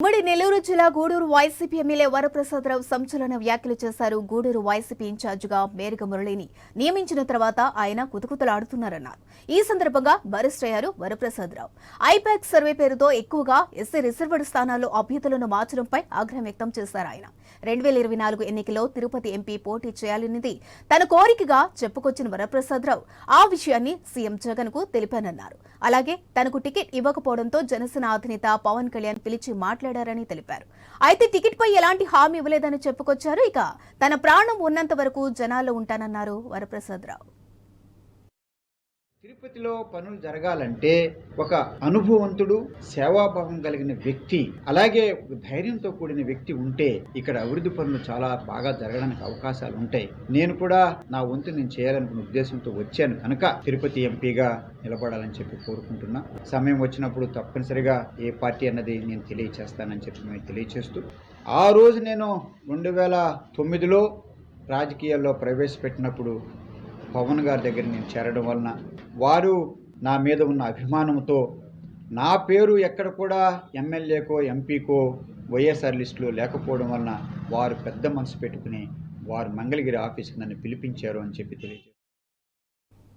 ఉమ్మడి నెల్లూరు జిల్లా Gudur YCP MLA Varaprasad Rao సంచలన వ్యాఖ్యలు చేశారు. గూడూరు వైసీపీ ఇన్ఛార్జిగా మేరిక మురళిని నియమించిన తర్వాత ఆయన కుతుకుతలాడుతున్నారన్నారు. ఈ సందర్భంగా బరిస్ట్ అయ్యారు వరప్రసాదరావు. ఐపాక్ సర్వే పేరుతో ఎక్కువగా ఎస్సీ రిజర్వ్డ్ స్థానాల్లో అభ్యర్థులను మార్చడంపై ఆగ్రహం వ్యక్తం చేశారు ఆయన. రెండు వేల ఇరవై నాలుగు ఎన్నికల్లో తిరుపతి ఎంపీ పోటీ చేయాలనేది తన కోరికగా చెప్పుకొచ్చిన వరప్రసాదరావు ఆ విషయాన్ని సీఎం జగన్కు తెలిపానన్నారు. అలాగే తనకు టికెట్ ఇవ్వకపోవడంతో జనసేన అధినేత పవన్ కళ్యాణ్ పిలిచి మాట్లాడారని తెలిపారు. అయితే టికెట్ పై ఎలాంటి హామీ ఇవ్వలేదని చెప్పుకొచ్చారు. ఇక తన ప్రాణం ఉన్నంత వరకు జనాల్లో ఉంటానన్నారు వరప్రసాదరావు తిరుపతిలో పనులు జరగాలంటే ఒక అనుభవంతుడు సేవాభావం కలిగిన వ్యక్తి అలాగే ఒక ధైర్యంతో కూడిన వ్యక్తి ఉంటే ఇక్కడ అభివృద్ధి పనులు చాలా బాగా జరగడానికి అవకాశాలు ఉంటాయి. నేను కూడా నా వంతు నేను చేయాలనుకున్న ఉద్దేశంతో వచ్చాను కనుక తిరుపతి ఎంపీగా నిలబడాలని చెప్పి కోరుకుంటున్నా. సమయం వచ్చినప్పుడు తప్పనిసరిగా ఏ పార్టీ అన్నది నేను తెలియచేస్తానని చెప్పి మేము తెలియచేస్తూ ఆ రోజు నేను రెండు వేల తొమ్మిదిలో రాజకీయాల్లో ప్రవేశపెట్టినప్పుడు పవన్ గారి దగ్గర నేను చేరడం వలన వారు నా మీద ఉన్న అభిమానంతో నా పేరు ఎక్కడ కూడా ఎమ్మెల్యేకో ఎంపీకో వైఎస్ఆర్ లిస్టులో లేకపోవడం వలన వారు పెద్ద మనసు పెట్టుకుని వారు మంగళగిరి ఆఫీస్కి నన్ను పిలిపించారు అని చెప్పి తెలియజేశారు